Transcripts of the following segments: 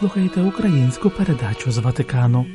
Слухаєте українську передачу з Ватикану.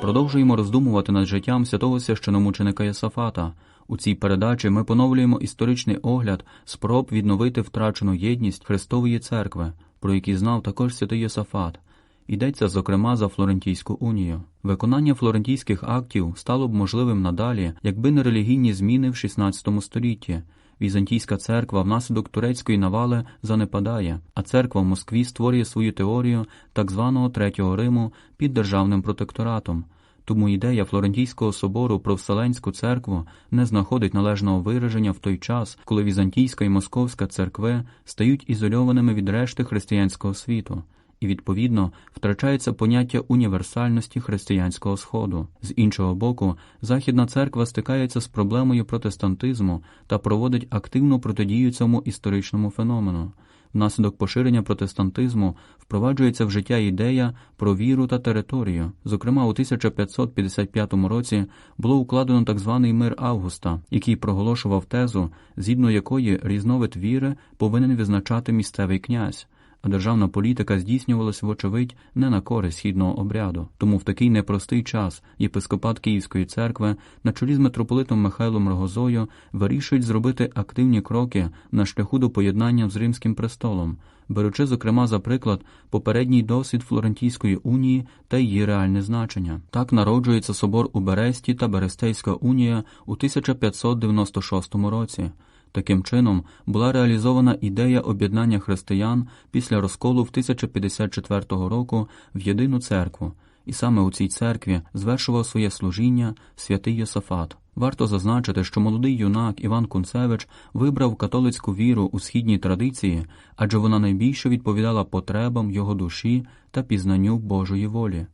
Продовжуємо роздумувати над життям святого священомученика Єсафата. У цій передачі ми поновлюємо історичний огляд спроб відновити втрачену єдність Христової церкви, про які знав також святий Єсафат. Йдеться, зокрема, за Флорентійську унію. Виконання флорентійських актів стало б можливим надалі, якби не релігійні зміни в XVI столітті. Візантійська церква внаслідок турецької навали занепадає, а церква в Москві створює свою теорію так званого Третього Риму під державним протекторатом. Тому ідея Флорентійського собору про Вселенську церкву не знаходить належного вираження в той час, коли Візантійська і Московська церкви стають ізольованими від решти християнського світу і, відповідно, втрачається поняття універсальності християнського сходу. З іншого боку, Західна церква стикається з проблемою протестантизму та проводить активну протидію цьому історичному феномену. Внаслідок поширення протестантизму впроваджується в життя ідея про віру та територію. Зокрема, у 1555 році було укладено так званий мир Августа, який проголошував тезу, згідно якої різновид віри повинен визначати місцевий князь а державна політика здійснювалася, вочевидь, не на користь східного обряду. Тому в такий непростий час єпископат Київської церкви на чолі з митрополитом Михайлом Рогозою вирішують зробити активні кроки на шляху до поєднання з Римським престолом, беручи, зокрема, за приклад попередній досвід Флорентійської унії та її реальне значення. Так народжується собор у Бересті та Берестейська унія у 1596 році. Таким чином була реалізована ідея об'єднання християн після розколу в 1054 року в єдину церкву, і саме у цій церкві звершував своє служіння святий Йосафат. Варто зазначити, що молодий юнак Іван Кунцевич вибрав католицьку віру у східній традиції, адже вона найбільше відповідала потребам його душі та пізнанню Божої волі.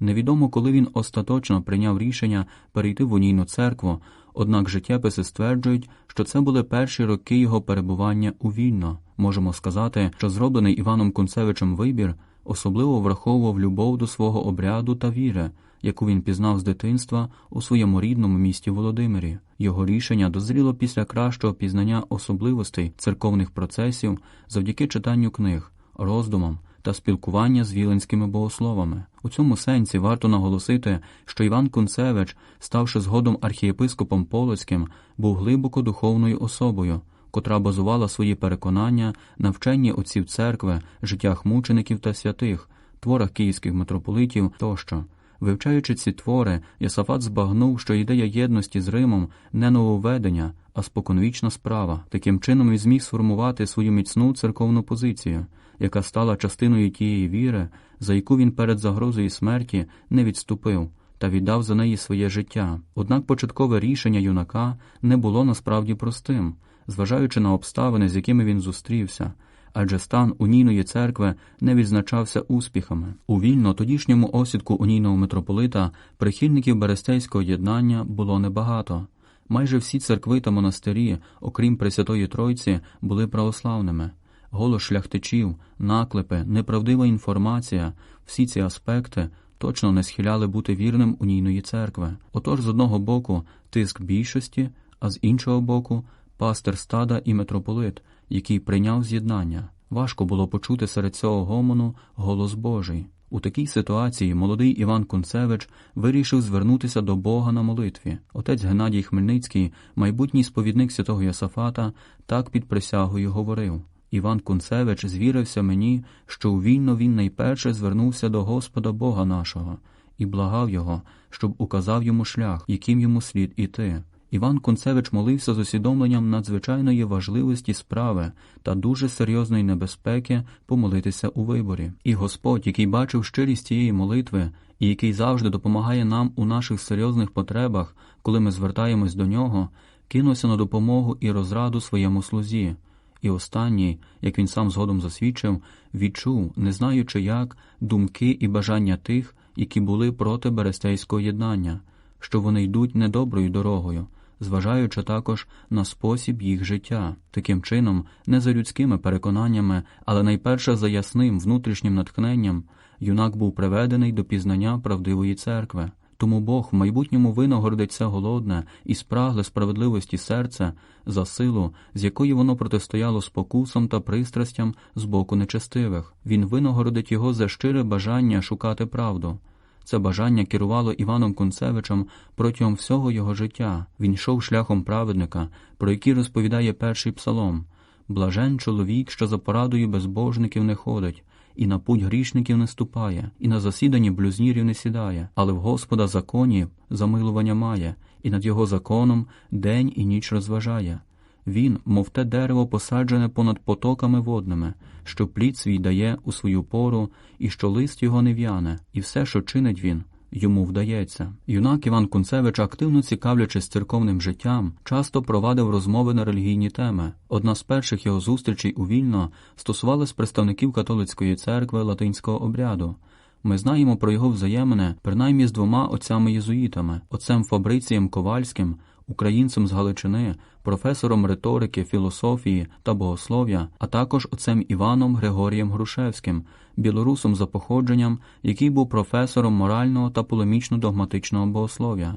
Невідомо, коли він остаточно прийняв рішення перейти в унійну церкву, однак життєписи стверджують, що це були перші роки його перебування у вільно. Можемо сказати, що зроблений Іваном Кунцевичем вибір особливо враховував любов до свого обряду та віри, яку він пізнав з дитинства у своєму рідному місті Володимирі. Його рішення дозріло після кращого пізнання особливостей церковних процесів завдяки читанню книг, роздумам та спілкування з віленськими богословами. У цьому сенсі варто наголосити, що Іван Кунцевич, ставши згодом архієпископом Полоцьким, був глибоко духовною особою, котра базувала свої переконання на вченні отців церкви, життях мучеників та святих, творах київських митрополитів тощо. Вивчаючи ці твори, Ясафат збагнув, що ідея єдності з Римом не нововведення, а споконвічна справа. Таким чином він зміг сформувати свою міцну церковну позицію яка стала частиною тієї віри, за яку він перед загрозою смерті не відступив та віддав за неї своє життя. Однак початкове рішення юнака не було насправді простим, зважаючи на обставини, з якими він зустрівся. Адже стан унійної церкви не відзначався успіхами. У вільно тодішньому осідку унійного митрополита прихильників Берестейського єднання було небагато. Майже всі церкви та монастирі, окрім Пресвятої Тройці, були православними голос шляхтичів, наклепи, неправдива інформація, всі ці аспекти точно не схиляли бути вірним унійної церкви. Отож, з одного боку, тиск більшості, а з іншого боку, пастир стада і митрополит, який прийняв з'єднання. Важко було почути серед цього гомону голос Божий. У такій ситуації молодий Іван Кунцевич вирішив звернутися до Бога на молитві. Отець Геннадій Хмельницький, майбутній сповідник святого Йосафата, так під присягою говорив Іван Кунцевич звірився мені, що у вільно він найперше звернувся до Господа Бога нашого і благав його, щоб указав йому шлях, яким йому слід іти. Іван Кунцевич молився з усвідомленням надзвичайної важливості справи та дуже серйозної небезпеки помолитися у виборі. І Господь, який бачив щирість цієї молитви і який завжди допомагає нам у наших серйозних потребах, коли ми звертаємось до нього, кинувся на допомогу і розраду своєму слузі. І останній, як він сам згодом засвідчив, відчув, не знаючи як, думки і бажання тих, які були проти Берестейського єднання, що вони йдуть недоброю дорогою, зважаючи також на спосіб їх життя, таким чином, не за людськими переконаннями, але найперше за ясним внутрішнім натхненням, юнак був приведений до пізнання правдивої церкви. Тому Бог в майбутньому винагородить це голодне і спрагле справедливості серце за силу, з якої воно протистояло спокусам та пристрастям з боку нечестивих. Він винагородить його за щире бажання шукати правду. Це бажання керувало Іваном Кунцевичем протягом всього його життя. Він йшов шляхом праведника, про який розповідає перший псалом. Блажен чоловік, що за порадою безбожників не ходить, і на путь грішників не ступає, і на засіданні блюзнірів не сідає, але в Господа законі замилування має, і над його законом день і ніч розважає. Він, мов те дерево, посаджене понад потоками водними, що плід свій дає у свою пору, і що лист його не в'яне, і все, що чинить він, йому вдається. Юнак Іван Кунцевич, активно цікавлячись церковним життям, часто провадив розмови на релігійні теми. Одна з перших його зустрічей у Вільно стосувалась представників католицької церкви латинського обряду. Ми знаємо про його взаємини принаймні з двома отцями-єзуїтами, отцем Фабрицієм Ковальським, українцем з Галичини, професором риторики, філософії та богослов'я, а також отцем Іваном Григорієм Грушевським, білорусом за походженням, який був професором морального та полемічно-догматичного богослов'я.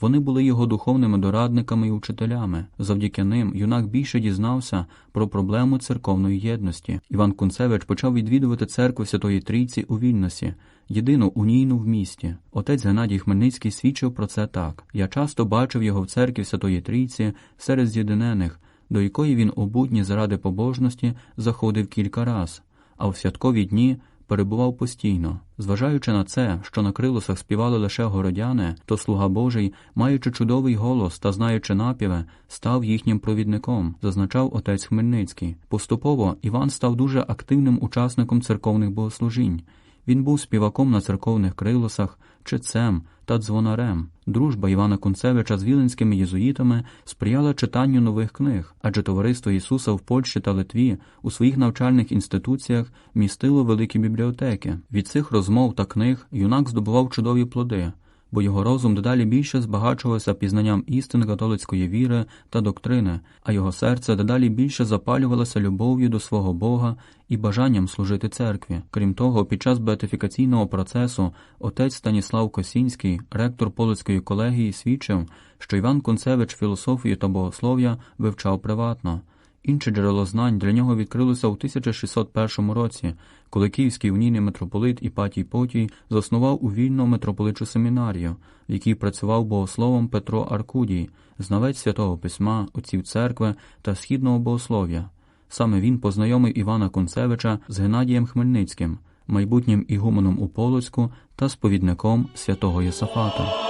Вони були його духовними дорадниками і учителями. Завдяки ним юнак більше дізнався про проблему церковної єдності. Іван Кунцевич почав відвідувати церкву Святої Трійці у Вільносі, єдину унійну в місті. Отець Геннадій Хмельницький свідчив про це так: я часто бачив його в церкві Святої Трійці серед з'єдинених, до якої він у будні заради побожності заходив кілька раз, а в святкові дні перебував постійно. Зважаючи на це, що на крилосах співали лише городяни, то слуга Божий, маючи чудовий голос та знаючи напіви, став їхнім провідником, зазначав отець Хмельницький. Поступово Іван став дуже активним учасником церковних богослужінь. Він був співаком на церковних крилосах, чецем та дзвонарем. Дружба Івана Кунцевича з віленськими єзуїтами сприяла читанню нових книг, адже товариство Ісуса в Польщі та Литві у своїх навчальних інституціях містило великі бібліотеки. Від цих розмов та книг юнак здобував чудові плоди бо його розум дедалі більше збагачувався пізнанням істин католицької віри та доктрини, а його серце дедалі більше запалювалося любов'ю до свого Бога і бажанням служити церкві. Крім того, під час беатифікаційного процесу отець Станіслав Косінський, ректор Полицької колегії, свідчив, що Іван Концевич філософію та богослов'я вивчав приватно. Інше джерело знань для нього відкрилося у 1601 році, коли київський унійний митрополит Іпатій Потій заснував у вільну митрополитчу семінарію, в якій працював богословом Петро Аркудій, знавець святого письма, отців церкви та східного богослов'я. Саме він познайомив Івана Концевича з Геннадієм Хмельницьким, майбутнім ігуменом у Полоцьку та сповідником святого Єсафата.